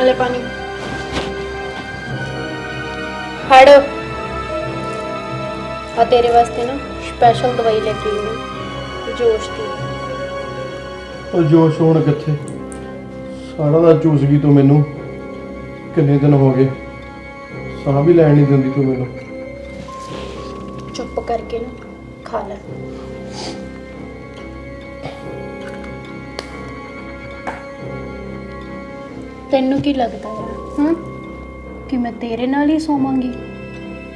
ਹਲੇ ਪਾਣੀ ਫੜ ਆ ਤੇਰੇ ਵਾਸਤੇ ਨਾ ਸਪੈਸ਼ਲ ਦਵਾਈ ਲੈ ਕੇ ਆਈ ਹਾਂ। ਜੋਸ਼ ਦੀ। ਉਹ ਜੋਸ਼ ਹੁਣ ਕਿੱਥੇ? ਸਾਰਾ ਦਾ ਚੂਸ ਗਈ ਤੂੰ ਮੈਨੂੰ। ਕਿੰਨੇ ਦਿਨ ਹੋ ਗਏ? ਸਾਹ ਵੀ ਲੈਣ ਨਹੀਂ ਦਿੰਦੀ ਤੂੰ ਮੈਨੂੰ। ਚੁੱਪ ਕਰਕੇ ਨਾ ਖਾ ਲੈ। ਤੈਨੂੰ ਕੀ ਲੱਗਦਾ ਹੈ ਹਾਂ? ਕਿ ਮੈਂ ਤੇਰੇ ਨਾਲ ਹੀ ਸੋਵਾਂਗੀ?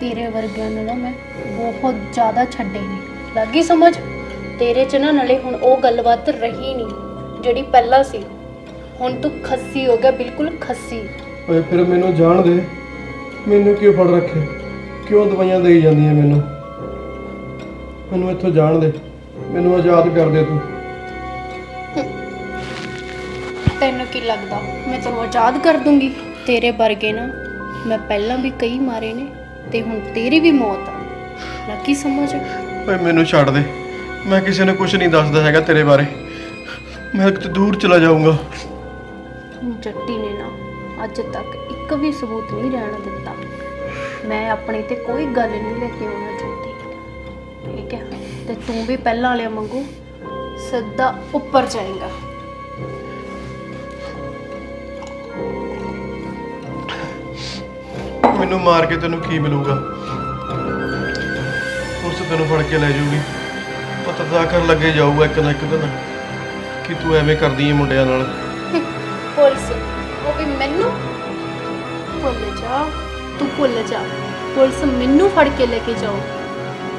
ਤੇਰੇ ਵਰਗਿਆਂ ਨੂੰ ਮੈਂ ਬਹੁਤ ਜ਼ਿਆਦਾ ਛੱਡੇ ਨੇ। ਲੱਗੀ ਸਮਝ? ਤੇਰੇ ਚ ਨਾ ਨਾਲੇ ਹੁਣ ਉਹ ਗੱਲਬਾਤ ਰਹੀ ਨਹੀਂ, ਜਿਹੜੀ ਪਹਿਲਾਂ ਸੀ। ਹੁਣ ਤੂੰ ਖੱਸੀ ਹੋ ਗਿਆ, ਬਿਲਕੁਲ ਖੱਸੀ। ਓਏ, ਫਿਰ ਮੈਨੂੰ ਜਾਣ ਦੇ। ਮੈਨੂੰ ਕਿਉਂ ਫੜ ਰੱਖੇ? ਕਿਉਂ ਦਵਾਈਆਂ ਦੇਈ ਜਾਂਦੀਆਂ ਮੈਨੂੰ? ਮੈਨੂੰ ਇੱਥੋਂ ਜਾਣ ਦੇ। ਮੈਨੂੰ ਆਜ਼ਾਦ ਕਰ ਦੇ ਤੂੰ। ਕੀ ਲੱਗਦਾ? ਮੈਂ ਤੈਨੂੰ ਆਜ਼ਾਦ ਕਰ ਦੂੰਗੀ। ਤੇਰੇ ਵਰਗੇ ਨਾ ਮੈਂ ਪਹਿਲਾਂ ਵੀ ਕਈ ਮਾਰੇ ਨੇ ਤੇ ਹੁਣ ਤੇਰੀ ਵੀ ਮੌਤ ਆ। ਲੱਗੀ ਸਮਝ? ਓਏ ਮੈਨੂੰ ਛੱਡ ਦੇ। ਮੈਂ ਕਿਸੇ ਨੂੰ ਕੁਝ ਨਹੀਂ ਦੱਸਦਾ ਹੈਗਾ ਤੇਰੇ ਬਾਰੇ। ਮੈਂ ਕਿਤੇ ਦੂਰ ਚਲਾ ਜਾਊਂਗਾ। ਜੱਟੀ ਨੇ ਨਾ ਅੱਜ ਤੱਕ ਇੱਕ ਵੀ ਸਬੂਤ ਨਹੀਂ ਰਹਿਣ ਦਿੱਤਾ। ਮੈਂ ਆਪਣੇ ਤੇ ਕੋਈ ਗੱਲ ਨਹੀਂ ਲੈ ਕੇ ਆਉਣਾ ਚਾਹੁੰਦੀ। ਠੀਕ ਹੈ? ਤੇ ਤੂੰ ਵੀ ਪਹਿਲਾਂ ਵਾਲਿਆਂ ਵਾਂਗੂ ਸਿੱਧਾ ਉੱਪਰ ਜਾਏਗਾ। ਮੈਨੂੰ ਮਾਰ ਕੇ ਤੈਨੂੰ ਕੀ ਮਿਲੂਗਾ? ਉਸ ਤੈਨੂੰ ਫੜ ਕੇ ਲੈ ਜਾਊਗੀ। ਪਤਾ ਤਾਂ ਕਰ ਲੱਗੇ ਜਾਊਗਾ ਇੱਕ ਨਾ ਇੱਕ ਦਿਨ ਕਿ ਤੂੰ ਐਵੇਂ ਕਰਦੀ ਏ ਮੁੰਡਿਆਂ ਨਾਲ। ਪੁਲਿਸ ਉਹ ਵੀ ਮੈਨੂੰ? ਭੁੱਲ ਜਾ ਤੂੰ ਭੁੱਲ ਜਾ। ਪੁਲਿਸ ਮੈਨੂੰ ਫੜ ਕੇ ਲੈ ਕੇ ਜਾਓ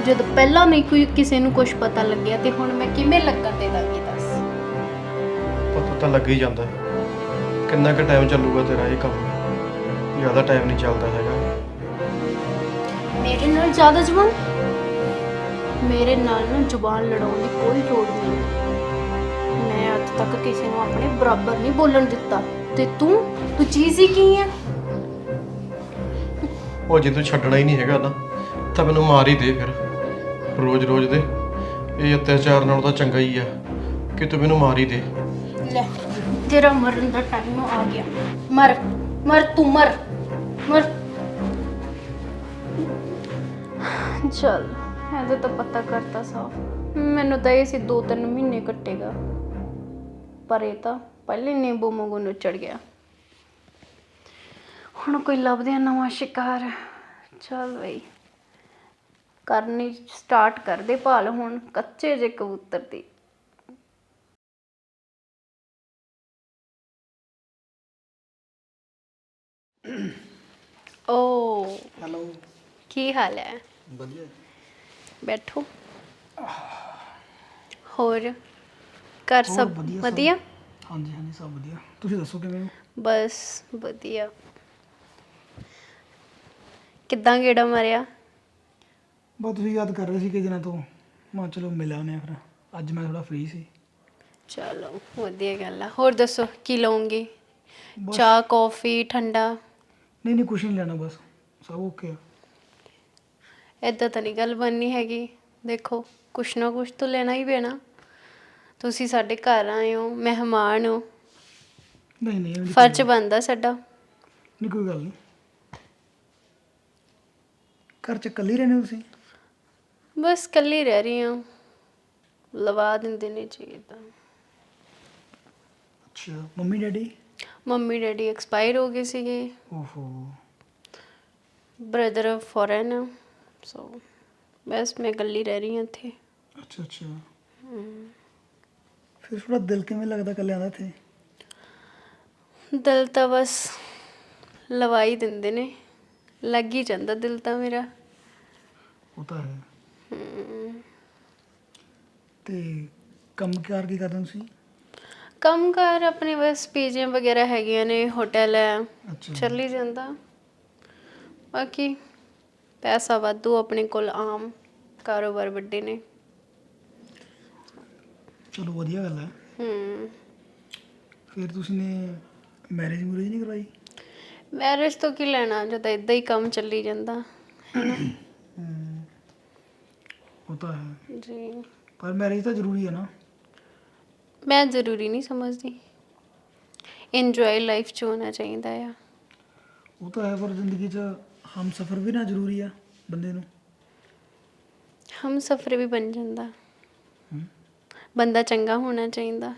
ਜਦ ਪਹਿਲਾਂ ਨਹੀਂ ਕੋਈ ਕਿਸੇ ਨੂੰ ਕੁਝ ਪਤਾ ਲੱਗਿਆ ਤੇ ਹੁਣ ਮੈਂ ਕਿਵੇਂ ਲੱਗਣ ਦੇ ਦਾਂਗੀ ਦੱਸ। ਪਤਾ ਤਾਂ ਲੱਗ ਹੀ ਜਾਂਦਾ। ਹੈ। ਕਿੰਨਾ ਕੁ ਟਾਈਮ ਚੱਲੂਗਾ ਤੇਰਾ ਇਹ ਕੰਮ? ਜ਼ਿਆਦਾ ਟਾਈਮ ਨਹੀਂ ਚੱਲਦਾ ਹੈਗਾ। ਮੇਰੇ ਨਾਲ ਜ਼ਿਆਦਾ ਜ਼ੁਬਾਨ? ਮੇਰੇ ਨਾਲ ਨਾ ਜ਼ੁਬਾਨ ਲੜਾਉਣ ਦੀ ਕੋਈ ਲੋੜ ਨਹੀਂ। ਮੈਂ ਅੱਜ ਤੱਕ ਕਿਸੇ ਨੂੰ ਆਪਣੇ ਬਰਾਬਰ ਨਹੀਂ ਬੋਲਣ ਦਿੱਤਾ। ਤੇ ਤੂੰ? ਤੂੰ ਚੀਜ਼ ਹੀ ਕੀ ਹੈ ਉਹ ਜੇ ਤੂੰ ਛੱਡਣਾ ਹੀ ਨਹੀਂ ਹੈਗਾ ਨਾ ਤਾਂ ਮੈਨੂੰ ਮਾਰ ਹੀ ਦੇ ਫਿਰ। ਰੋਜ਼-ਰੋਜ਼ ਦੇ। ਇਹ ਅਤਿਆਚਾਰ ਨਾਲੋਂ ਤਾਂ ਚੰਗਾ ਹੀ ਆ ਕਿ ਤੂੰ ਮੈਨੂੰ ਮਾਰ ਹੀ ਦੇ। ਲੈ ਤੇਰਾ ਮਰਨ ਦਾ ਟਾਈਮ ਆ ਗਿਆ। ਮਰ ਮਰ ਤੂੰ ਮਰ। ਮਰ ਚਲ, ਇਹਦਾ ਤਾਂ ਪਤਾ ਕਰਤਾ ਸਾਫ਼। ਮੈਨੂੰ ਤਾਂ ਇਹ ਸੀ ਦੋ ਤਿੰਨ ਮਹੀਨੇ ਕੱਟੇਗਾ। ਪਰ ਇਹ ਤਾਂ ਪਹਿਲੇ ਨਿੰਬੂ ਵਾਂਗੂ ਨੁੱਚੜ ਗਿਆ। ਹੁਣ ਕੋਈ ਲੱਭਦੇ ਆ ਨਵਾਂ ਸ਼ਿਕਾਰ। ਚਲ ਬਈ, ਕਰਨੀ ਸਟਾਰਟ ਕਰਦੇ ਭਾਲ ਹੁਣ, ਕੱਚੇ ਜੇ ਕਬੂਤਰ ਦੀ। ਓ। ਹੈਲੋ। ਕੀ ਹਾਲ ਹੈ? ਵਧੀਆ। ਬੈਠੋ। ਹੋਰ ਘਰ ਹੋਰ ਸਭ ਵਧੀਆ ਸਭ। ਵਧੀਆ? ਹਾਂਜੀ ਹਾਂਜੀ ਸਭ ਵਧੀਆ। ਤੁਸੀਂ ਦੱਸੋ ਕਿਵੇਂ ਹੋ? ਬਸ ਵਧੀਆ। ਕਿੱਦਾਂ ਗੇੜਾ ਮਾਰਿਆ? ਬਸ ਤੁਸੀਂ ਯਾਦ ਕਰ ਰਹੇ ਸੀ ਕਿ ਦਿਨਾਂ ਤੋਂ। ਮੈਂ ਕਿਹਾ ਚਲੋ ਮਿਲ ਆਉਂਦੇ ਹਾਂ ਫਿਰ। ਅੱਜ ਮੈਂ ਥੋੜਾ ਫ੍ਰੀ ਸੀ। ਚਲੋ ਵਧੀਆ ਗੱਲ ਆ। ਹੋਰ ਦੱਸੋ ਕੀ ਲਓਗੇ? ਬਸ ਚਾਹ ਕੌਫੀ ਠੰਡਾ? ਨਹੀਂ ਨਹੀਂ ਕੁਛ ਨਹੀਂ ਲੈਣਾ ਬਸ। ਸਭ ਓਕੇ ਆ। ਏਦਾਂ ਤਾਂ ਨਹੀਂ ਗੱਲ ਬਣਨੀ ਹੈਗੀ। ਦੇਖੋ ਕੁਛ ਨਾ ਕੁਛ ਤਾਂ ਲੈਣਾ ਹੀ ਪੈਣਾ। ਤੁਸੀਂ ਸਾਡੇ ਘਰ ਆਏ ਹੋ ਮਹਿਮਾਨ ਹੋ। ਨਹੀਂ ਨਹੀਂ ਇਹੋ ਜਿਹੀ ਫਰਜ਼ ਬਣਦਾ ਸਾਡਾ। ਨਹੀਂ ਕੋਈ ਗੱਲ ਨਹੀਂ। ਘਰ ਚ ਇਕੱਲੇ ਹੀ ਰਹਿੰਦੇ ਹੋ ਤੁਸੀਂ? ਬਸ ਕੱਲੀ ਰਹਿ ਰਹੀ ਹਾਂ। ਲਵਾ ਦਿੰਦੇ ਨੇ ਚਾਹੀਏ ਤਾਂ ਅੱਛਾ mummy daddy? Mummy daddy expire ਹੋ ਗਏ ਸੀਗੇ। ਓਹੋ। ਬ੍ਰਦਰ ਫੋਰਨ ਸੋ ਬਸ ਮੈਂ ਇਕੱਲੀ ਰਹਿ ਰਹੀ ਹਾਂ ਇੱਥੇ। ਅੱਛਾ ਅੱਛਾ। ਫਿਰ ਥੋੜਾ ਦਿਲ ਕਿਵੇਂ ਲੱਗਦਾ ਇਕੱਲਿਆਂ ਦਾ ਇੱਥੇ? ਦਿਲ ਤਾਂ ਬਸ ਲਵਾਈ ਦਿੰਦੇ ਨੇ ਲੱਗ ਹੀ ਜਾਂਦਾ ਦਿਲ ਤਾਂ ਮੇਰਾ। ਉਹ ਤਾਂ ਹੈ। ਤੇ ਕੰਮ ਕਾਰ ਕੀ ਕਰਦੇ ਹੋ ਕੰਮ ਕਾਰ ਆਪਣੇ ਬਸ ਪੀਜੀਆਂ ਵਗੈਰਾ ਹੈਗੀਆਂ ਨੇ ਹੋਟਲ ਹੈ ਅੱਛਾ। ਚੱਲੀ ਜਾਂਦਾ। ਬਾਕੀ ਪੈਸਾ ਵਾਧੂ ਆਪਣੇ ਕੋਲ ਆਮ ਕਾਰੋਬਾਰ ਵੱਡੇ ਨੇ। ਚਲੋ ਵਧੀਆ ਗੱਲ ਹੈ। ਹੂੰ। ਫਿਰ ਤੁਸੀਂ ਨੇ ਮੈਰਿਜ ਮੂਰੇਜ ਨਹੀਂ ਕਰਵਾਈ? ਮੈਰਿਜ ਤੋਂ ਕੀ ਲੈਣਾ ਜਦੋਂ ਇਦਾਂ ਹੀ ਕੰਮ ਚੱਲੀ ਜਾਂਦਾ ਉਹ ਤਾਂ ਹੈ। ਜੀ। ਪਰ ਮੈਰਿਜ ਤਾਂ ਜ਼ਰੂਰੀ ਹੈ ਨਾ। ਮੈਂ ਜ਼ਰੂਰੀ ਨਹੀਂ ਸਮਝਦੀ। ਇੰਜੋਏ ਲਾਈਫ ਚ ਹੋਣਾ ਚਾਹੀਦਾ ਆ। ਉਹ ਤਾਂ ਹੈ ਪਰ ਜ਼ਿੰਦਗੀ 'ਚ ਹਮ ਸਫਰ ਵੀ ਨਾ ਜ਼ਰੂਰੀ ਆ ਬੰਦੇ ਨੂੰ। ਹਮ ਸਫਰ ਵੀ ਬਣ ਜਾਂਦਾ। ਹਮ। ਬੰਦਾ ਚੰਗਾ ਹੋਣਾ ਚਾਹੀਦਾ।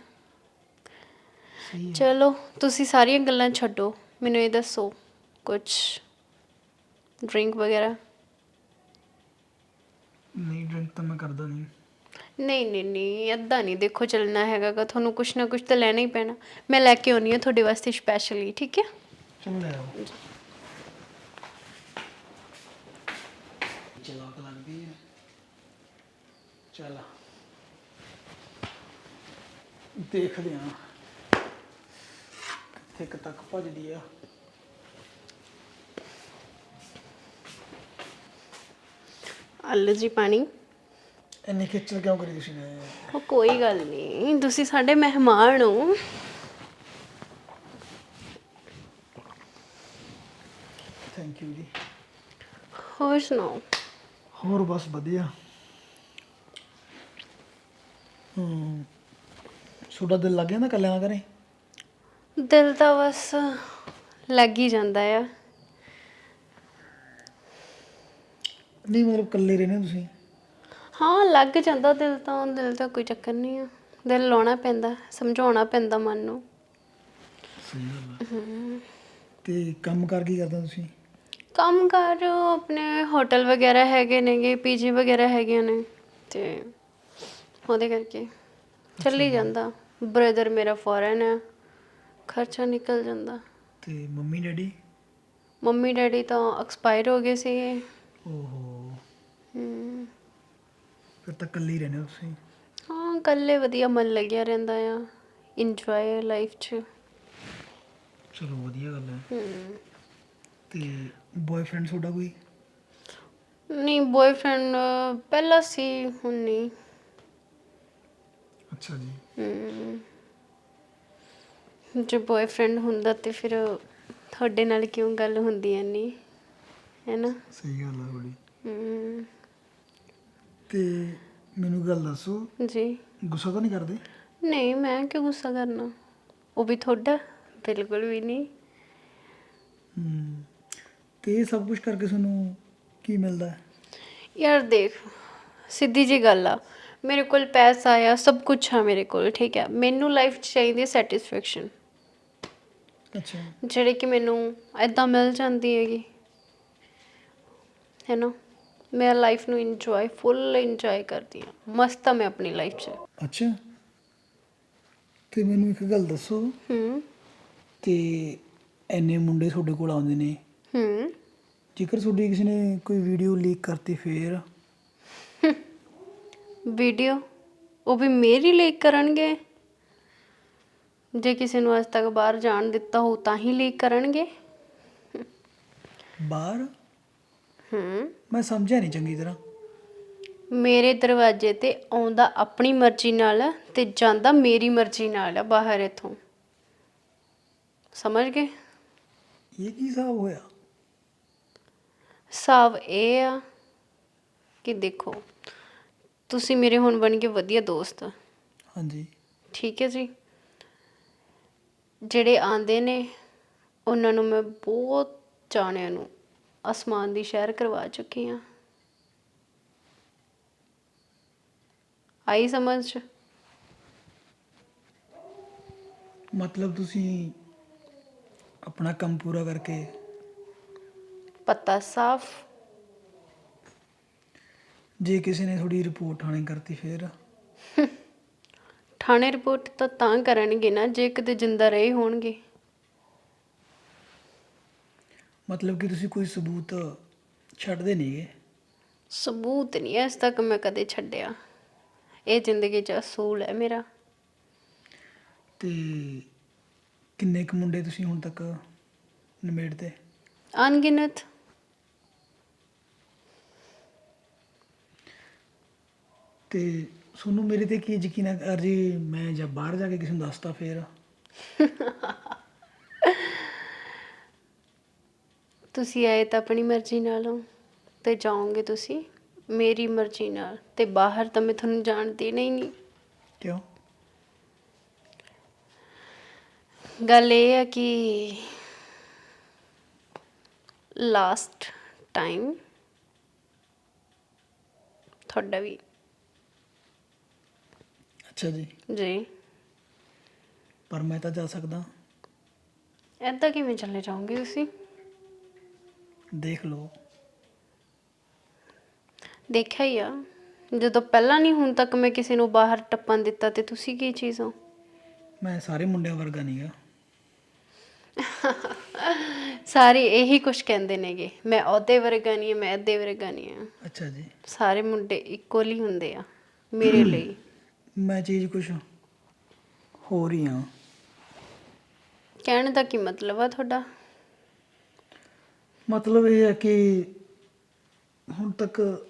ਸਹੀ ਹੈ। ਚਲੋ ਤੁਸੀਂ ਸਾਰੀਆਂ ਗੱਲਾਂ ਛੱਡੋ ਮੈਨੂੰ ਇਹ ਦੱਸੋ ਕੁਝ ਡਰਿੰਕ ਵਗੈਰਾ? ਨਹੀਂ ਡਰਿੰਕ ਤਾਂ ਮੈਂ ਕਰਦਾ ਨਹੀਂ। ਨਹੀਂ ਨਹੀਂ ਨਹੀਂ ਅੱਧਾ ਨਹੀਂ। ਦੇਖੋ ਚੱਲਣਾ ਹੈਗਾ ਤੁਹਾਨੂੰ ਕੁਛ ਨਾ ਕੁਛ ਤਾਂ ਲੈਣਾ ਹੀ ਪੈਣਾ। ਮੈਂ ਲੈ ਕੇ ਆਉਣੀ ਆ ਤੁਹਾਡੇ ਵਾਸਤੇ ਸਪੈਸ਼ਲੀ ਠੀਕ ਹੈ? ਚਲੋ ਲੈ ਆਓ ਚਲਾਕ ਲੱਗਦੀ ਹੈ। ਚਲ। ਦੇਖਦੇ ਹਾਂ। ਕਿੱਥੇ ਕੁ ਤੱਕ ਭੱਜਦੀ ਆ। ਅੱਲ ਜੀ ਪਾਣੀ। ਇੰਨੀ ਖੇਚਲ ਕਿਉਂ ਕਰੀ ਤੁਸੀਂ ਨੇ? ਉਹ ਕੋਈ ਗੱਲ ਨਹੀਂ ਤੁਸੀਂ ਸਾਡੇ ਮਹਿਮਾਨ ਹੋ। ਥੈਂਕ ਯੂ ਜੀ। ਹੋਰ ਸੁਣਾਓ? ਹੋਰ ਬਸ ਵਧੀਆ। ਹੂੰ ਛੋਟਾ ਦਿਲ ਲੱਗ ਜਾਂਦਾ ਕੱਲਿਆਂ ਕਰੇ ਦਿਲ ਤਾਂ ਬਸ ਲੱਗ ਹੀ ਜਾਂਦਾ ਆ। ਨਹੀਂ ਮਤਲਬ ਇਕੱਲੇ ਰਹਿੰਦੇ ਹੋ ਤੁਸੀਂ? ਹਾਂ ਲੱਗ ਜਾਂਦਾ ਦਿਲ ਤਾਂ ਦਿਲ ਤਾਂ ਕੋਈ ਚੱਕਰ ਨਹੀਂ ਆ। ਦਿਲ ਲਾਉਣਾ ਪੈਂਦਾ ਸਮਝਾਉਣਾ ਪੈਂਦਾ ਮਨ ਨੂੰ। ਸਹੀ ਗੱਲ ਹੈ। ਤੇ ਕੰਮ ਕਰ ਕੀ ਕਰਦਾ ਤੁਸੀਂ? ਕੰਮ ਕਰ ਆਪਣੇ ਹੋਟਲ ਵਗੈਰਾ ਹੈਗੇ ਨੇਗੇ ਪੀਜੀ ਵਗੈਰਾ ਹੈਗੇ ਨੇ ਤੇ ਉਹਦੇ ਕਰਕੇ ਚੱਲੀ ਜਾਂਦਾ। ਬ੍ਰਦਰ ਮੇਰਾ ਫੋਰਨ ਹੈ ਖਰਚਾ ਨਿਕਲ ਜਾਂਦਾ। ਤੇ ਮੰਮੀ ਡੈਡੀ? ਮੰਮੀ ਡੈਡੀ ਤਾਂ ਐਕਸਪਾਇਰ ਹੋ ਗਏ ਸੀਗੇ। ਓਹੋ। ਫਿਰ ਤਾਂ ਇਕੱਲੇ ਹੀ ਰਹਿੰਦੇ ਤੁਸੀਂ? ਹਾਂ ਇਕੱਲੇ ਵਧੀਆ ਮਨ ਲੱਗਿਆ ਰਹਿੰਦਾ ਆ। ਇੰਜੋਏ ਲਾਈਫ 'ਚ। ਚਲੋ ਵਧੀਆ ਗੱਲ ਹੈ। ਤੇ ਬॉयਫ੍ਰੈਂਡ ਤੁਹਾਡਾ ਕੋਈ? ਨਹੀਂ ਬॉयਫ੍ਰੈਂਡ ਪਹਿਲਾਂ ਸੀ ਹੁਣ ਨਹੀਂ। ਅੱਛਾ ਜੀ। ਹਮ, ਜੇ ਬॉयਫ੍ਰੈਂਡ ਹੁੰਦਾ ਤੇ ਫਿਰ ਤੁਹਾਡੇ ਨਾਲ ਕਿਉਂ ਗੱਲ ਹੁੰਦੀ ਐ ਨਹੀਂ ਹੈਨਾ ਸਹੀ ਗੱਲ ਹੈ ਬੜੀ ਹਮ, ਤੇ ਮੈਨੂੰ ਗੱਲ ਦੱਸੋ। ਜੀ। ਗੁੱਸਾ ਤਾਂ ਨਹੀਂ ਕਰਦੇ? ਨਹੀਂ ਮੈਂ ਕਿਉਂ ਗੁੱਸਾ ਕਰਨਾ? ਉਹ ਵੀ ਤੁਹਾਡਾ ਬਿਲਕੁਲ ਵੀ ਨਹੀਂ। ਤੇ ਇਹ ਸਭ ਕੁਝ ਕਰਕੇ ਤੁਹਾਨੂੰ ਕੀ ਮਿਲਦਾ ਹੈ? ਯਾਰ ਦੇਖ ਸਿੱਧੀ ਜੀ ਗੱਲ ਆ। ਮੇਰੇ ਕੋਲ ਪੈਸਾ ਆ ਸਭ ਕੁਝ ਆ ਮੇਰੇ ਕੋਲ ਠੀਕ ਹੈ? ਮੈਨੂੰ ਲਾਈਫ 'ਚ ਚਾਹੀਦੀ ਸੈਟੀਸਫੈਕਸ਼ਨ ਅੱਛਾ। ਜਿਹੜੇ ਕਿ ਮੈਨੂੰ ਐਦਾਂ ਮਿਲ ਜਾਂਦੀ ਹੈਗੀ। ਹੈ ਨਾ? ਮੈਂ ਲਾਈਫ ਨੂੰ ਇੰਜੋਏ ਫੁੱਲ ਇੰਜੋਏ ਕਰਦੀ ਹਾਂ। ਮਸਤ ਆ ਮੈਂ ਆਪਣੀ ਲਾਈਫ 'ਚ। ਅੱਛਾ। ਤੇ ਮੈਨੂੰ ਇੱਕ ਗੱਲ ਦੱਸੋ ਹੂੰ। ਤੇ ਐਨੇ ਮੁੰਡੇ ਤੁਹਾਡੇ ਕੋਲ ਆਉਂਦੇ ਨੇ? ਹੂੰ। ਜੇਕਰ ਤੁਹਾਡੀ ਕਿਸੇ ਨੇ ਕੋਈ ਵੀਡੀਓ ਲੀਕ ਕਰਤੀ ਫੇਰ? ਵੀਡੀਓ ਉਹ ਵੀ ਮੇਰੀ ਲੀਕ ਕਰਨਗੇ? ਜੇ ਕਿਸੇ ਨੂੰ ਅੱਜ ਤੱਕ ਬਾਹਰ ਜਾਣ ਦਿੱਤਾ ਹੋ ਤਾਂ ਹੀ ਲੀਕ ਕਰਨਗੇ? ਬਾਹਰ? ਹੂੰ। ਮੈਂ ਸਮਝਿਆ ਨਹੀਂ ਚੰਗੀ ਤਰ੍ਹਾਂ। ਮੇਰੇ ਦਰਵਾਜ਼ੇ ਤੇ ਆਉਂਦਾ ਆਪਣੀ ਮਰਜ਼ੀ ਨਾਲ ਆ ਤੇ ਜਾਂਦਾ ਮੇਰੀ ਮਰਜ਼ੀ ਨਾਲ ਆ ਬਾਹਰ ਇਥੋਂ। ਸਮਝ ਗਏ? ਇਹ ਕੀ ਹਿਸਾਬ ਹੋਇਆ? ਹਿਸਾਬ ਇਹ ਆ ਕਿ ਦੇਖੋ ਤੁਸੀਂ ਮੇਰੇ ਹੁਣ ਬਣ ਕੇ ਵਧੀਆ ਦੋਸਤ। ਹਾਂਜੀ। ਠੀਕ ਹੈ ਜੀ। ਜਿਹੜੇ ਆਂਦੇ ਨੇ ਉਹਨਾਂ ਨੂੰ ਮੈਂ ਬਹੁਤ ਜਾਣਿਆਂ ਨੂੰ। ਅਸਮਾਨ ਦੀ ਸ਼ਹਿਰ ਕਰਵਾ ਚੁੱਕੀ ਹਾਂ। ਆਈ ਸਮਝ? ਮਤਲਬ ਤੁਸੀਂ ਆਪਣਾ ਕੰਮ ਪੂਰਾ ਕਰਕੇ ਪੱਤਾ ਸਾਫ਼। ਜੇ ਕਿਸੇ ਨੇ ਥੋੜੀ ਰਿਪੋਰਟ ਥਾਣੇ ਕਰਤੀ ਫੇਰ? ਥਾਣੇ ਰਿਪੋਰਟ ਤਾਂ ਤਾਂ ਕਰਨਗੇ ਨਾ ਜੇ ਕਿਤੇ ਜਿੰਦਾ ਰਹੇ ਹੋਣਗੇ। ਮਤਲਬ ਕਿ ਤੁਸੀਂ ਕੋਈ ਸਬੂਤ ਛੱਡਦੇ ਨਹੀਂਗੇ ਸਬੂਤ ਨਹੀਂ ਇਸ ਤੱਕ ਮੈਂ ਕਦੇ ਛੱਡਿਆ। ਇਹ ਜ਼ਿੰਦਗੀ 'ਚ ਅਸੂਲ ਹੈ ਮੇਰਾ। ਤੇ ਕਿੰਨੇ ਕੁ ਮੁੰਡੇ ਤੁਸੀਂ ਹੁਣ ਤੱਕ ਨਿਮੇੜਦੇ ਅਣਗਿਣਤ। ਤੇ ਤੁਹਾਨੂੰ ਮੇਰੇ ਤੇ ਕੀ ਯਕੀਨ ਹੈ ਅਰ ਜੀ ਮੈਂ ਜਦ ਬਾਹਰ ਜਾ ਕੇ ਕਿਸੇ ਨੂੰ ਦੱਸਤਾ ਫੇਰ? ਤੁਸੀਂ ਆਏ ਤਾਂ ਆਪਣੀ ਮਰਜ਼ੀ ਨਾਲ ਹੋ ਤੇ ਜਾਓਗੇ ਤੁਸੀਂ ਮੇਰੀ ਮਰਜ਼ੀ ਨਾਲ ਤੇ ਬਾਹਰ ਤਾਂ ਮੈਂ ਤੁਹਾਨੂੰ ਜਾਣਦੀ ਨਹੀਂ ਨਹੀਂ ਕਿਉਂ? ਗੱਲ ਇਹ ਹੈ ਕਿ ਲਾਸਟ ਟਾਈਮ ਤੁਹਾਡਾ ਵੀ। ਅੱਛਾ ਜੀ। ਜੀ। ਪਰ ਮੈਂ ਤਾਂ ਜਾ ਸਕਦਾ। ਏਦਾਂ ਕਿਵੇਂ ਚਲੇ ਜਾਓਗੇ ਤੁਸੀਂ? ਦੇਖ ਲਓ। ਦੇਖਿਆ ਹੀ ਆ। ਜਦੋਂ ਪਹਿਲਾਂ ਨਹੀਂ ਹੁਣ ਤੱਕ ਮੈਂ ਕਿਸੇ ਨੂੰ ਬਾਹਰ ਟੱਪਣ ਦਿੱਤਾ ਤੇ ਤੁਸੀਂ ਕੀ ਚੀਜ਼ ਹੋ? ਮੈਂ ਸਾਰੇ ਮੁੰਡਿਆਂ ਵਰਗਾ ਨਹੀਂਗਾ ਸਾਰੇ ਇਹੀ ਕੁਝ ਕਹਿੰਦੇ ਨੇਗੇ। ਮੈਂ ਉਹਦੇ ਵਰਗਾ ਨਹੀਂ ਹਾਂ ਮੈਂ ਇਹਦੇ ਵਰਗਾ ਨਹੀਂ ਹਾਂ। ਅੱਛਾ ਜੀ। ਸਾਰੇ ਮੁੰਡੇ ਇਕੁਅਲ ਹੀ ਹੁੰਦੇ ਆ ਮੇਰੇ ਲਈ। ਮੈਂ ਚੀਜ਼ ਕੁਛ ਹੋ ਰਹੀ ਹਾਂ। ਕਹਿਣ ਦਾ ਕੀ ਮਤਲਬ ਆ ਤੁਹਾਡਾ? ਮਤਲਬ ਇਹ ਹੈ ਕਿ ਹੁਣ ਤੱਕ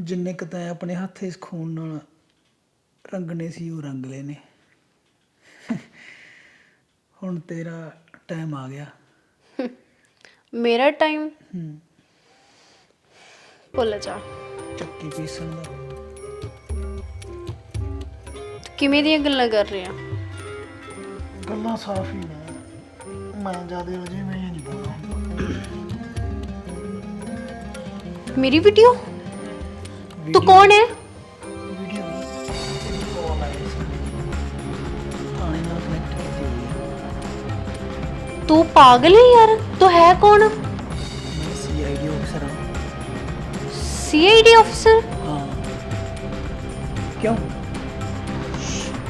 ਜਿੰਨੇ ਕੁ ਤੈਂ ਆਪਣੇ ਹੱਥ ਇਸ ਖੂਨ ਨਾਲ ਰੰਗਣੇ ਸੀ ਉਹ ਰੰਗ ਲਏ ਨੇ। ਹੁਣ ਤੇਰਾ ਟਾਈਮ ਆ ਗਿਆ। ਮੇਰਾ ਟਾਈਮ ਹੂੰ। ਭੁੱਲ ਜਾ। ਚੱਕੀ ਪੀਸਣ ਦਾ। ਕਿਵੇਂ ਦੀਆਂ ਗੱਲਾਂ ਕਰ ਰਹੇ ਆ? ਗੱਲਾਂ ਸਾਫ਼ ਹੀ ਨੇ। ਮੈਂ ਜ਼ਿਆਦਾ ਅਜੇ ਮੈਂ ਨਹੀਂ ਪਤਾ ਕਨੈਕਟ ਕੀਤੀ ਹੋਈ ਹੈ? ਤੂੰ ਪਾਗਲ ਹੈ ਯਾਰ? ਤੂੰ ਹੈ ਕੌਣ? ਮੈਂ ਸੀਆਈਡੀ ਅਫਸਰ ਹਾਂ ਸੀਆਈਡੀ ਅਫਸਰ ਹਾਂ ਕਿਉਂ?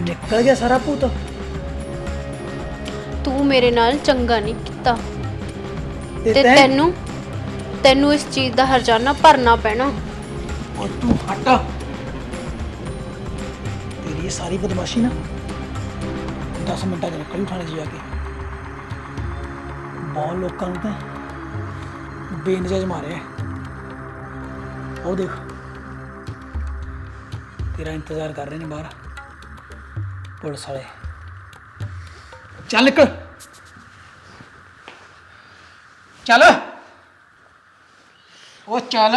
ਨਿਕਲ ਗਿਆ ਸਾਰਾ ਭੂਤ। ਤੂੰ ਮੇਰੇ ਨਾਲ ਚੰਗਾ ਨਹੀਂ ਕੀਤਾ। ਤੇ ਤੈਂ- ਤੈਨੂੰ ਤੈਨੂੰ ਇਸ ਚੀਜ਼ ਦਾ ਹਰਜਾਨਾ ਭਰਨਾ ਪੈਣਾ। ਉਹ ਤੂੰ ਹਟ। ਤੇਰੀ ਇਹ ਸਾਰੀ ਬਦਮਾਸ਼ੀ ਨਾ 10 ਮਿੰਟਾਂ ਚ ਨਿਕਲ ਉਠਾਣੇ ਜਾ ਕੇ। ਬਹੁਤ ਲੋਕਾਂ ਨੂੰ ਤਾਂ ਬੇਨਜਾਇਜ਼ ਮਾਰਿਆ। ਹੈ। ਉਹ ਦੇਖ। ਤੇਰਾ ਇੰਤਜ਼ਾਰ ਕਰ ਰਹੇ ਨੇ ਬਾਹਰ। ਪੁਲਿਸ ਵਾਲੇ। ਚੱਲ ਨਿਕਲ। ਚੱਲ। ਉਹ ਚੱਲ।